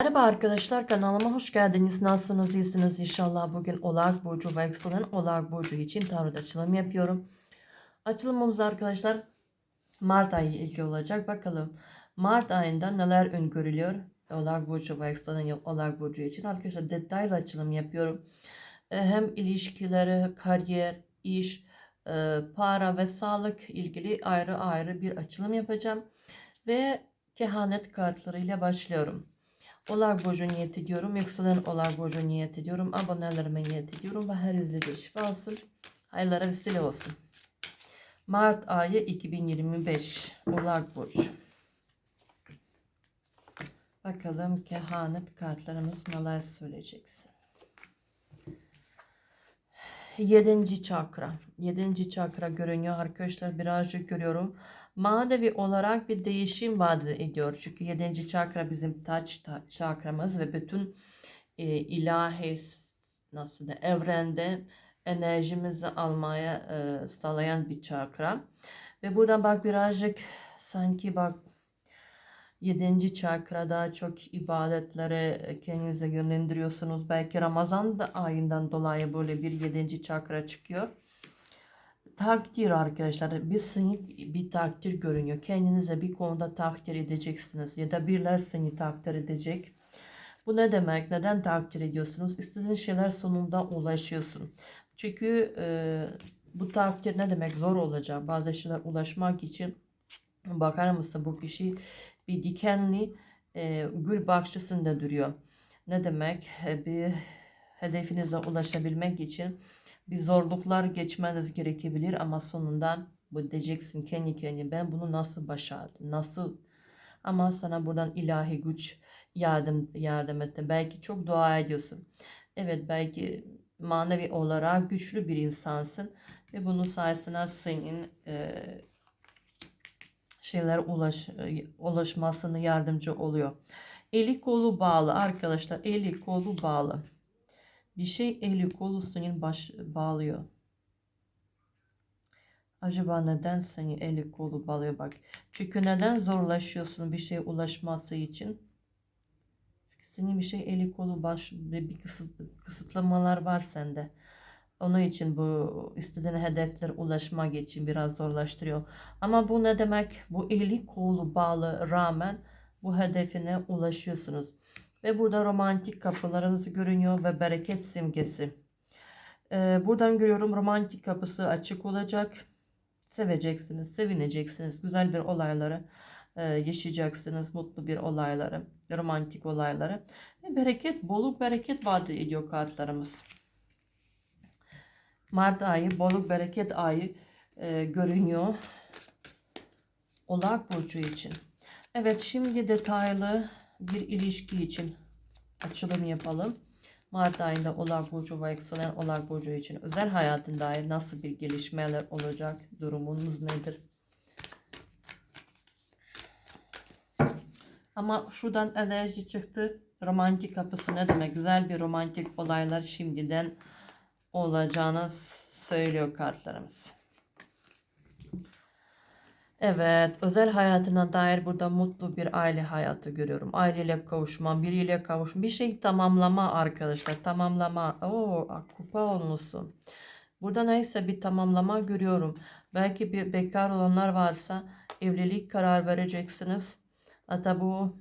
Merhaba arkadaşlar kanalıma hoş geldiniz. Nasılsınız? İyisiniz inşallah. Bugün Oğlak Burcu ve Exo'dan Oğlak Burcu için tarot açılım yapıyorum. Açılımımız arkadaşlar Mart ayı ilgi olacak. Bakalım Mart ayında neler öngörülüyor? Oğlak Burcu ve Exo'dan Oğlak Burcu için arkadaşlar detaylı açılım yapıyorum. Ee, Hem ilişkileri, kariyer, iş, e, para ve sağlık ilgili ayrı ayrı bir açılım yapacağım. Ve kehanet kartlarıyla başlıyorum. Oğlak Burcu niyet ediyorum. Yükselen Oğlak Burcu niyet ediyorum. Abonelerime niyet ediyorum. Ve her izlediği şifa olsun. Hayırlara vesile olsun. Mart ayı 2025. Oğlak Burcu. Bakalım kehanet kartlarımız neler söyleyeceksin. Yedinci çakra. Yedinci çakra görünüyor arkadaşlar. Birazcık görüyorum. Manevi olarak bir değişim vaat ediyor. Çünkü yedinci çakra bizim taç ta- çakramız ve bütün e, ilahi nasıl da evrende enerjimizi almaya e, sağlayan bir çakra. Ve buradan bak birazcık sanki bak Yedinci çakra daha çok ibadetlere kendinize yönlendiriyorsunuz. Belki Ramazan da ayından dolayı böyle bir yedinci çakra çıkıyor. Takdir arkadaşlar. Bir seni bir takdir görünüyor. Kendinize bir konuda takdir edeceksiniz. Ya da birileri seni takdir edecek. Bu ne demek? Neden takdir ediyorsunuz? İstediğin şeyler sonunda ulaşıyorsun. Çünkü e, bu takdir ne demek? Zor olacak. Bazı şeyler ulaşmak için bakar mısın bu kişi bir dikenli e, gül bahçesinde duruyor. Ne demek? E, bir hedefinize ulaşabilmek için bir zorluklar geçmeniz gerekebilir ama sonunda bu diyeceksin kendi kendine ben bunu nasıl başardım? Nasıl? Ama sana buradan ilahi güç yardım yardım etti. Belki çok dua ediyorsun. Evet belki manevi olarak güçlü bir insansın ve bunun sayesinde senin e, şeyler ulaş, ulaşmasına yardımcı oluyor. Eli kolu bağlı arkadaşlar. Eli kolu bağlı. Bir şey eli kolu senin baş, bağlıyor. Acaba neden seni eli kolu bağlıyor bak. Çünkü neden zorlaşıyorsun bir şeye ulaşması için? Çünkü senin bir şey eli kolu baş bir kısıt, kısıtlamalar var sende. Onun için bu istediğin hedeflere ulaşmak için biraz zorlaştırıyor. Ama bu ne demek? Bu eli kolu bağlı rağmen bu hedefine ulaşıyorsunuz. Ve burada romantik kapılarınız görünüyor ve bereket simgesi. Ee, buradan görüyorum romantik kapısı açık olacak. Seveceksiniz, sevineceksiniz. Güzel bir olayları e, yaşayacaksınız. Mutlu bir olayları, romantik olayları. Ve bereket, bolluk bereket vaat ediyor kartlarımız. Mart ayı, bolluk bereket ayı e, görünüyor. Oğlak Burcu için. Evet şimdi detaylı bir ilişki için açılım yapalım. Mart ayında Oğlak Burcu ve yükselen Oğlak Burcu için özel hayatın dair nasıl bir gelişmeler olacak? Durumunuz nedir? Ama şuradan enerji çıktı. Romantik kapısı ne demek? Güzel bir romantik olaylar şimdiden olacağını söylüyor kartlarımız. Evet, özel hayatına dair burada mutlu bir aile hayatı görüyorum. Aileyle kavuşma, biriyle kavuşma, bir şey tamamlama arkadaşlar. Tamamlama. Oo, kupa olmuşsun. Burada neyse bir tamamlama görüyorum. Belki bir bekar olanlar varsa evlilik karar vereceksiniz. Hatta bu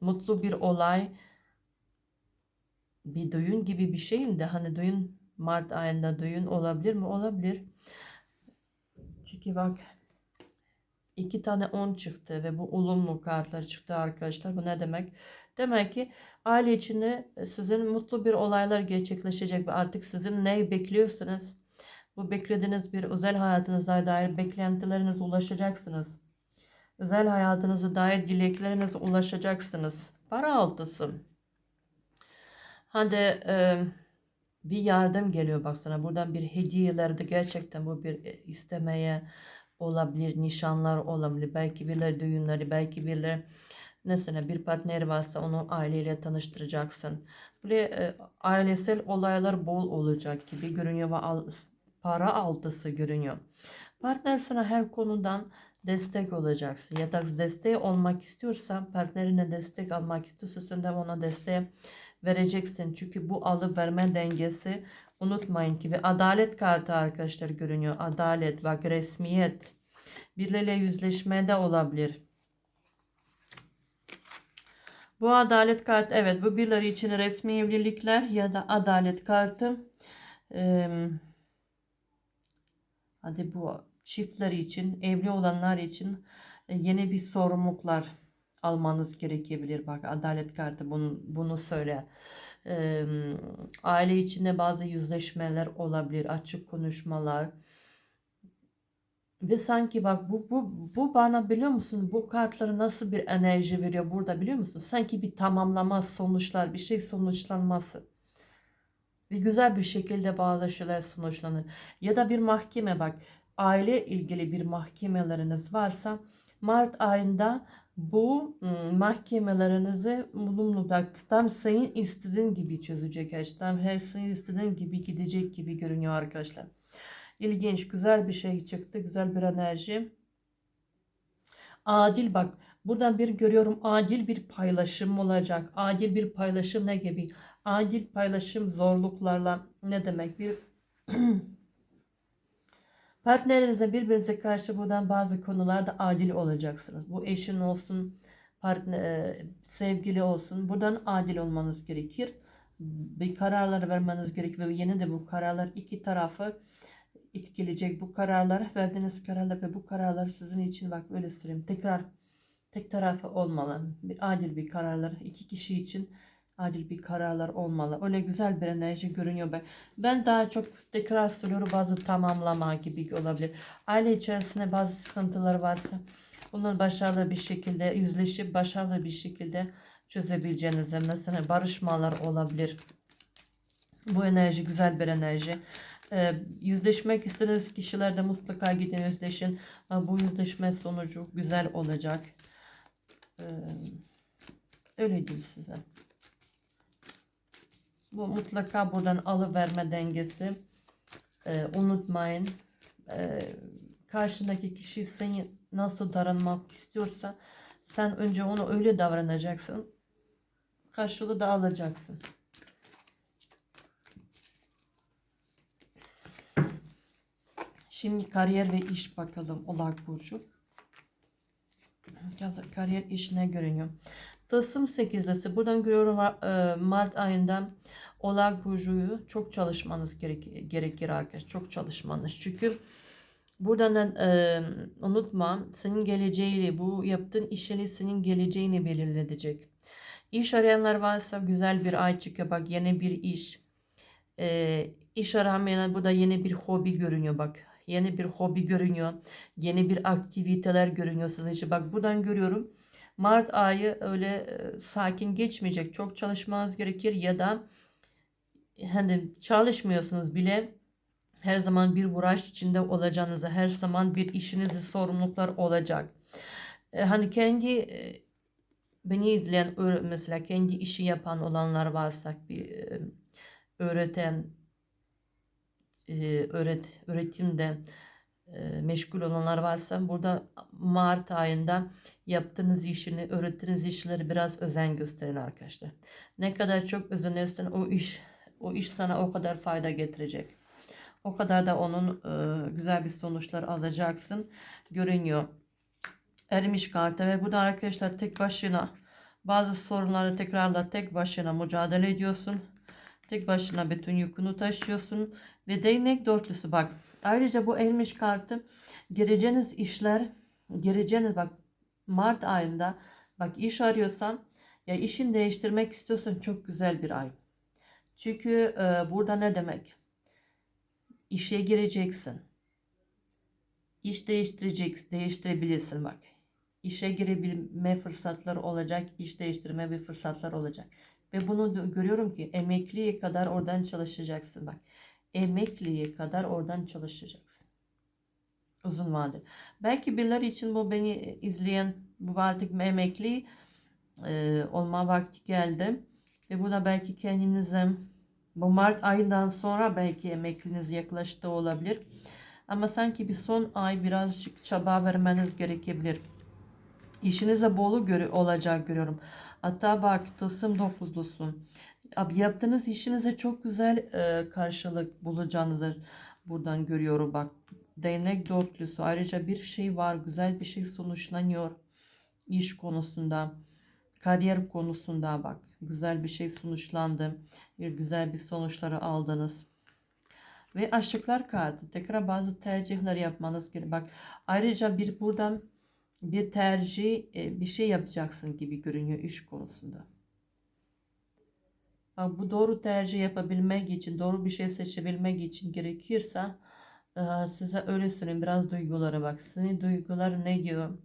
mutlu bir olay bir düğün gibi bir şeyin de hani düğün Mart ayında düğün olabilir mi? Olabilir. Çünkü bak iki tane 10 çıktı ve bu olumlu kartlar çıktı arkadaşlar. Bu ne demek? Demek ki aile içinde sizin mutlu bir olaylar gerçekleşecek ve artık sizin neyi bekliyorsunuz? Bu beklediğiniz bir özel hayatınıza dair beklentilerinize ulaşacaksınız. Özel hayatınıza dair dileklerinize ulaşacaksınız. Para altısı. Hadi e, bir yardım geliyor baksana. Buradan bir hediyelerde gerçekten bu bir e, istemeye olabilir, nişanlar olabilir. Belki birileri düğünleri, belki birileri mesela bir partner varsa onu aileyle tanıştıracaksın. Böyle e, ailesel olaylar bol olacak gibi görünüyor ve al, para altısı görünüyor. Partner sana her konudan destek olacaksın. Ya da desteği olmak istiyorsan, partnerine destek almak istiyorsan sen de ona desteği vereceksin. Çünkü bu alıp verme dengesi unutmayın ki ve adalet kartı arkadaşlar görünüyor. Adalet, bak resmiyet. Birileriyle yüzleşme de olabilir. Bu adalet kartı evet bu birileri için resmi evlilikler ya da adalet kartı. Ee, hadi bu çiftler için, evli olanlar için e, yeni bir sorumluluklar almanız gerekebilir. Bak adalet kartı bunu, bunu söyle. Ee, aile içinde bazı yüzleşmeler olabilir, açık konuşmalar. Ve sanki bak bu, bu, bu bana biliyor musun bu kartları nasıl bir enerji veriyor burada biliyor musun? Sanki bir tamamlama sonuçlar bir şey sonuçlanması. Ve güzel bir şekilde bazı şeyler sonuçlanır. Ya da bir mahkeme bak aile ilgili bir mahkemeleriniz varsa Mart ayında bu ım, mahkemelerinizi olumlu bak tam senin istediğin gibi çözecek. Tam her senin istediğin gibi gidecek gibi görünüyor arkadaşlar. İlginç, güzel bir şey çıktı. Güzel bir enerji. Adil bak. Buradan bir görüyorum adil bir paylaşım olacak. Adil bir paylaşım ne gibi? Adil paylaşım zorluklarla ne demek? Bir partnerinize birbirinize karşı buradan bazı konularda adil olacaksınız. Bu eşin olsun, partner, sevgili olsun. Buradan adil olmanız gerekir. Bir kararlar vermeniz gerekir ve yine de bu kararlar iki tarafı etkileyecek bu kararlar, verdiğiniz kararlar ve bu kararlar sizin için bak öyle söyleyeyim. Tekrar tek tarafı olmalı. Bir adil bir kararlar iki kişi için adil bir kararlar olmalı. Öyle güzel bir enerji görünüyor ben. Ben daha çok söylüyorum bazı tamamlama gibi olabilir. Aile içerisinde bazı sıkıntılar varsa bunları başarılı bir şekilde yüzleşip başarılı bir şekilde çözebileceğinize mesela barışmalar olabilir. Bu enerji güzel bir enerji. Ee, yüzleşmek istediğiniz kişilerde mutlaka gidin yüzleşin. Ee, bu yüzleşme sonucu güzel olacak. Ee, öyle diyeyim size. Bu mutlaka buradan alıverme dengesi. Ee, unutmayın. Ee, karşındaki kişi seni nasıl davranmak istiyorsa sen önce onu öyle davranacaksın. Karşılığı da alacaksın. Şimdi kariyer ve iş bakalım Oğlak Burcu. Kariyer iş ne görünüyor? Tılsım 8'lisi. Buradan görüyorum e, Mart ayında Oğlak Burcu'yu çok çalışmanız gerek, gerekir arkadaşlar. Çok çalışmanız. Çünkü buradan e, unutma senin geleceğiyle bu yaptığın işini senin geleceğini belirleyecek. İş arayanlar varsa güzel bir ay çıkıyor. Bak yeni bir iş. E, iş aramayanlar burada yeni bir hobi görünüyor bak yeni bir hobi görünüyor. Yeni bir aktiviteler görünüyor sizin için. Bak buradan görüyorum. Mart ayı öyle e, sakin geçmeyecek. Çok çalışmanız gerekir ya da hani çalışmıyorsunuz bile her zaman bir uğraş içinde olacağınızı, her zaman bir işinizi sorumluluklar olacak. E, hani kendi e, beni izleyen mesela kendi işi yapan olanlar varsa bir öğreten e, öğret, öğretimde meşgul olanlar varsa burada Mart ayında yaptığınız işini, öğrettiğiniz işleri biraz özen gösterin arkadaşlar. Ne kadar çok özenirsen o iş o iş sana o kadar fayda getirecek. O kadar da onun e, güzel bir sonuçlar alacaksın görünüyor. Ermiş kartı ve burada arkadaşlar tek başına bazı sorunları tekrarla tek başına mücadele ediyorsun. Tek başına bütün yükünü taşıyorsun ve değnek dörtlüsü bak. Ayrıca bu elmiş kartı gireceğiniz işler, gireceğiniz bak Mart ayında bak iş arıyorsan ya işin değiştirmek istiyorsan çok güzel bir ay. Çünkü e, burada ne demek? İşe gireceksin. İş değiştireceksin, değiştirebilirsin bak. İşe girebilme fırsatları olacak, iş değiştirme bir fırsatlar olacak. Ve bunu görüyorum ki emekliye kadar oradan çalışacaksın bak emekliye kadar oradan çalışacaksın. Uzun vade. Belki birileri için bu beni izleyen bu artık emekli e, olma vakti geldi. Ve burada belki kendinize bu Mart ayından sonra belki emekliniz yaklaştı olabilir. Ama sanki bir son ay birazcık çaba vermeniz gerekebilir. İşinize bolu göre olacak görüyorum. Hatta bak tılsım dokuzlusu. Abi yaptığınız işinize çok güzel e, karşılık bulacağınızı buradan görüyorum bak. Değnek dörtlüsü. Ayrıca bir şey var. Güzel bir şey sonuçlanıyor. İş konusunda. Kariyer konusunda bak. Güzel bir şey sonuçlandı. Bir güzel bir sonuçları aldınız. Ve aşıklar kartı. Tekrar bazı tercihler yapmanız gerekiyor. Bak ayrıca bir buradan bir tercih e, bir şey yapacaksın gibi görünüyor iş konusunda. Bu doğru tercih yapabilmek için, doğru bir şey seçebilmek için gerekirse e, size öyle söyleyeyim biraz duygulara bak. Senin duygular ne diyor?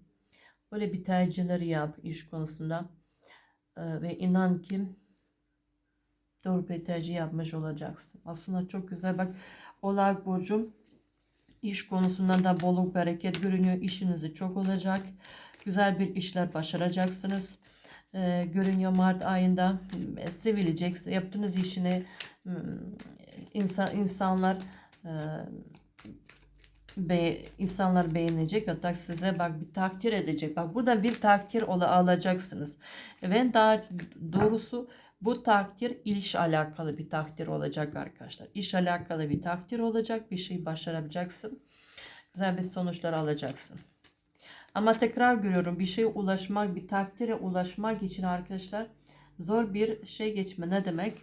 Böyle bir tercihleri yap iş konusunda. E, ve inan ki doğru bir tercih yapmış olacaksın. Aslında çok güzel bak. Oğlak Burcu iş konusunda da bolluk bereket görünüyor. İşinizi çok olacak. Güzel bir işler başaracaksınız. Ee, görünüyor Mart ayında e, sevilecek. Yaptığınız işini mm, insan, insanlar e, be, insanlar beğenecek hatta size bak bir takdir edecek. Bak burada bir takdir ola, alacaksınız. Ve daha doğrusu bu takdir iş alakalı bir takdir olacak arkadaşlar. İş alakalı bir takdir olacak. Bir şey başaracaksın. Güzel bir sonuçlar alacaksın. Ama tekrar görüyorum bir şeye ulaşmak, bir takdire ulaşmak için arkadaşlar zor bir şey geçme. Ne demek?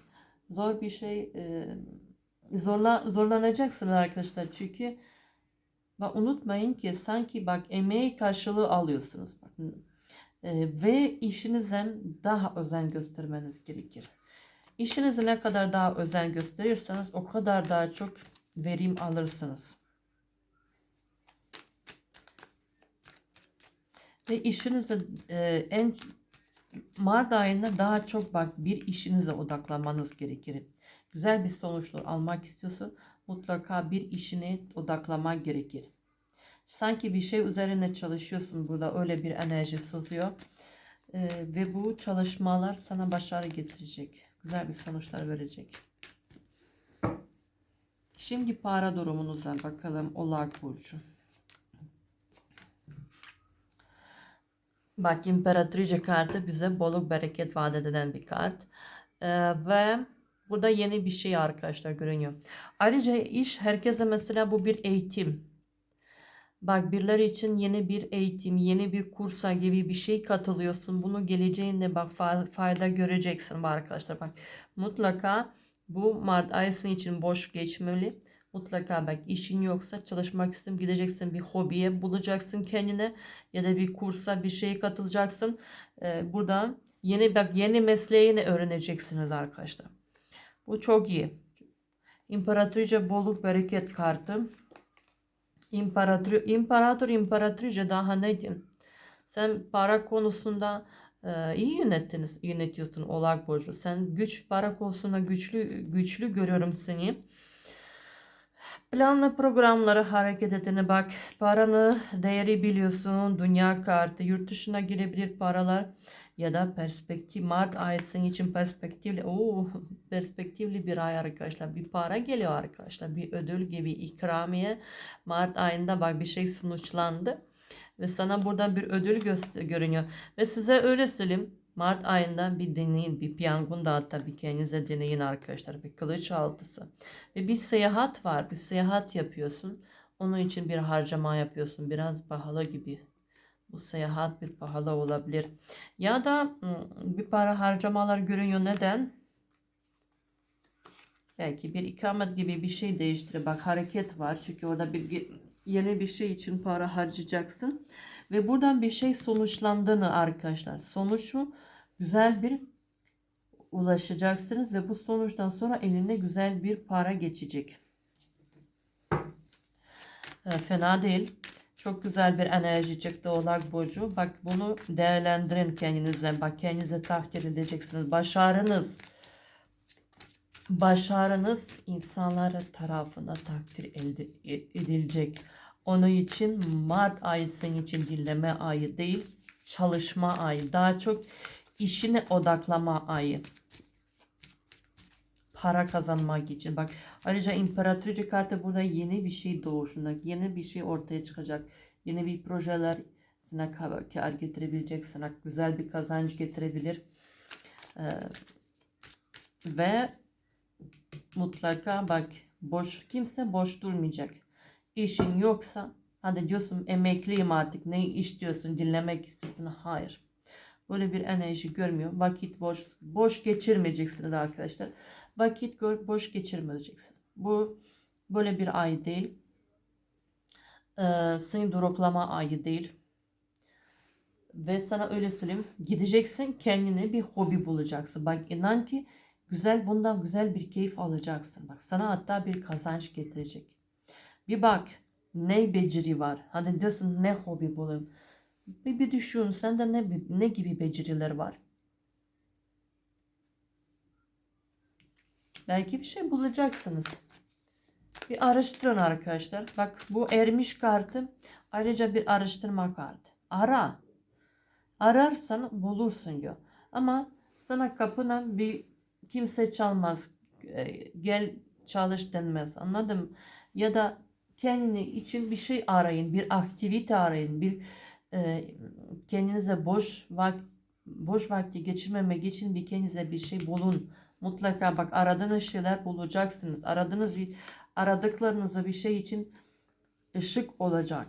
Zor bir şey e, zorla, zorlanacaksınız arkadaşlar. Çünkü bak unutmayın ki sanki bak emeği karşılığı alıyorsunuz. Bakın ve işinize daha özen göstermeniz gerekir. İşinize ne kadar daha özen gösterirseniz o kadar daha çok verim alırsınız. Ve işinize e, en Mart ayında daha çok bak bir işinize odaklanmanız gerekir. Güzel bir sonuçlar almak istiyorsun mutlaka bir işine odaklamak gerekir. Sanki bir şey üzerine çalışıyorsun burada öyle bir enerji sızıyor. Ee, ve bu çalışmalar sana başarı getirecek. Güzel bir sonuçlar verecek. Şimdi para durumunuza bakalım Oğlak Burcu. Bak İmparatrice kartı bize bolluk bereket vaat eden bir kart. Ee, ve burada yeni bir şey arkadaşlar görünüyor. Ayrıca iş herkese mesela bu bir eğitim. Bak birileri için yeni bir eğitim, yeni bir kursa gibi bir şey katılıyorsun. Bunu geleceğinde bak fayda göreceksin bu arkadaşlar. Bak mutlaka bu Mart ayı için boş geçmeli. Mutlaka bak işin yoksa çalışmak istedim gideceksin bir hobiye bulacaksın kendine ya da bir kursa bir şeye katılacaksın. Ee, buradan yeni bak yeni mesleğini öğreneceksiniz arkadaşlar. Bu çok iyi. İmparatoriçe bolluk bereket kartı. İmparator, imparator, imparatrice daha ne? Sen para konusunda e, iyi yönettiniz, yönetiyorsun Oğlak Burcu. Sen güç para konusunda güçlü güçlü görüyorum seni. Planlı programları hareket edene bak. Paranı değeri biliyorsun. Dünya kartı. Yurt dışına girebilir paralar. Ya da perspektif. Mart ayı senin için perspektifli. Oo, perspektifli bir ay arkadaşlar. Bir para geliyor arkadaşlar. Bir ödül gibi ikramiye. Mart ayında bak bir şey sonuçlandı. Ve sana buradan bir ödül görünüyor. Ve size öyle söyleyeyim. Mart ayında bir deneyin, bir piyangon da tabii kendinize deneyin arkadaşlar. Bir kılıç altısı. Ve bir seyahat var, bir seyahat yapıyorsun. Onun için bir harcama yapıyorsun. Biraz pahalı gibi. Bu seyahat bir pahalı olabilir. Ya da bir para harcamalar görünüyor. Neden? Belki bir ikamet gibi bir şey değiştirir. Bak hareket var. Çünkü orada bir yeni bir şey için para harcayacaksın. Ve buradan bir şey sonuçlandığını arkadaşlar. Sonuçu güzel bir ulaşacaksınız ve bu sonuçtan sonra eline güzel bir para geçecek. E, fena değil. Çok güzel bir enerji çıktı Oğlak Burcu. Bak bunu değerlendirin kendinize. Bak kendinize takdir edeceksiniz. Başarınız. Başarınız insanlar tarafından takdir elde edilecek. Onun için Mart ayı senin için dinleme ayı değil, çalışma ayı. Daha çok işine odaklama ayı. Para kazanmak için. Bak ayrıca imparatoriçe kartı burada yeni bir şey doğuşunda, yeni bir şey ortaya çıkacak. Yeni bir projeler sana kar getirebilecek, sana güzel bir kazanç getirebilir. Ee, ve mutlaka bak boş kimse boş durmayacak. İşin yoksa hadi diyorsun emekliyim artık ne iş diyorsun dinlemek istiyorsun hayır. Böyle bir enerji görmüyor. Vakit boş boş geçirmeyeceksiniz arkadaşlar. Vakit boş geçirmeyeceksin. Bu böyle bir ay değil. Ee, senin duraklama ayı değil. Ve sana öyle söyleyeyim. Gideceksin kendine bir hobi bulacaksın. Bak inan ki güzel bundan güzel bir keyif alacaksın. Bak sana hatta bir kazanç getirecek. Bir bak ne beceri var. Hani diyorsun ne hobi bulayım. Bir, bir düşün sende ne, ne gibi beceriler var. Belki bir şey bulacaksınız. Bir araştırın arkadaşlar. Bak bu ermiş kartı ayrıca bir araştırma kartı. Ara. Ararsan bulursun diyor. Ama sana kapına bir kimse çalmaz. E, Gel çalış denmez. Anladım. Ya da kendini için bir şey arayın. Bir aktivite arayın. Bir e, kendinize boş vakt boş vakti geçirmemek için bir kendinize bir şey bulun. Mutlaka bak aradığınız şeyler bulacaksınız. Aradığınız aradıklarınızı bir şey için ışık olacak.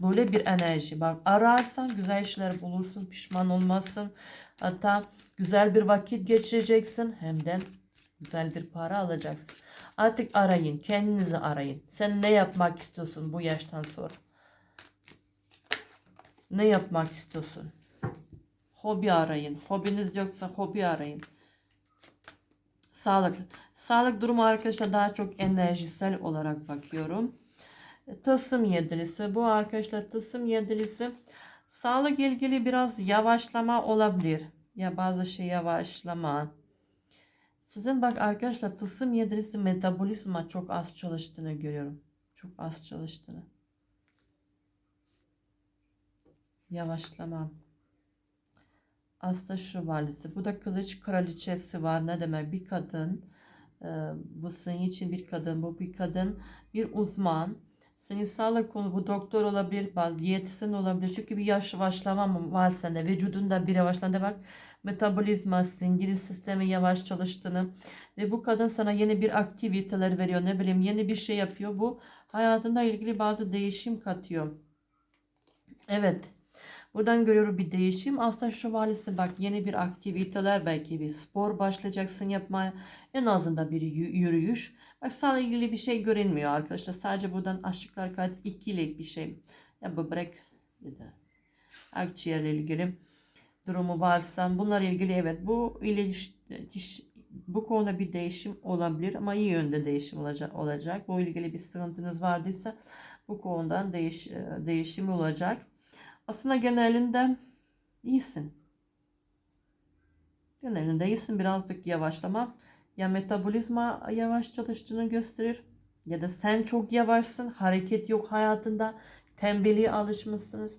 Böyle bir enerji. Bak ararsan güzel şeyler bulursun. Pişman olmazsın. Hatta güzel bir vakit geçireceksin. Hem de güzel bir para alacaksın. Artık arayın. Kendinizi arayın. Sen ne yapmak istiyorsun bu yaştan sonra? Ne yapmak istiyorsun? Hobi arayın. Hobiniz yoksa hobi arayın. Sağlık. Sağlık durumu arkadaşlar daha çok enerjisel olarak bakıyorum. Tılsım yedilisi. Bu arkadaşlar tılsım yedilisi. Sağlık ilgili biraz yavaşlama olabilir. Ya bazı şey yavaşlama. Sizin bak arkadaşlar tılsım yedilisi metabolizma çok az çalıştığını görüyorum. Çok az çalıştığını. Yavaşlama. Asta şövalyesi. Bu da kılıç kraliçesi var. Ne demek? Bir kadın. e, bu senin için bir kadın. Bu bir kadın. Bir uzman. Senin sağlık konu bu doktor olabilir, diyetisyen olabilir. Çünkü bir yavaşlama mı var sende. Vücudunda bir yavaşlama bak. Metabolizma, sindirim sistemi yavaş çalıştığını ve bu kadın sana yeni bir aktiviteler veriyor. Ne bileyim yeni bir şey yapıyor. Bu hayatında ilgili bazı değişim katıyor. Evet. Buradan görüyorum bir değişim. Aslında şövalyesi bak yeni bir aktiviteler belki bir spor başlayacaksın yapmaya. En azından bir yü- yürüyüş. Bak sağla ilgili bir şey görünmüyor arkadaşlar. Sadece buradan aşıklar kart ikilik bir şey. Ya böbrek ya da akciğerle ilgili durumu varsa bunlarla ilgili evet bu ilişki bu konuda bir değişim olabilir ama iyi yönde değişim olacak. olacak. Bu ilgili bir sıkıntınız vardıysa bu konudan değiş, değişim olacak. Aslında genelinde iyisin. Genelinde iyisin. Birazcık yavaşlama. Ya metabolizma yavaş çalıştığını gösterir. Ya da sen çok yavaşsın. Hareket yok hayatında. Tembelliğe alışmışsınız.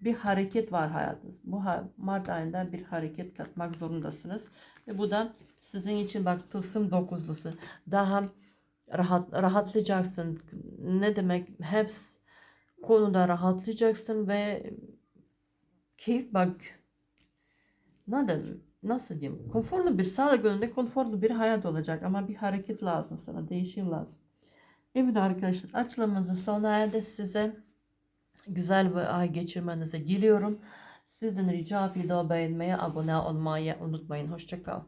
Bir hareket var hayatınız. Bu Mart ayında bir hareket katmak zorundasınız. Ve bu da sizin için bak tılsım dokuzlusu. Daha rahat rahatlayacaksın. Ne demek? Hepsi konuda rahatlayacaksın ve keyif bak neden nasıl diyeyim konforlu bir sağlık yönünde konforlu bir hayat olacak ama bir hareket lazım sana değişim lazım. Evet arkadaşlar açılımımızın sona erdi size güzel bir ay geçirmenizi diliyorum. Sizden rica video beğenmeyi abone olmayı unutmayın. Hoşçakal.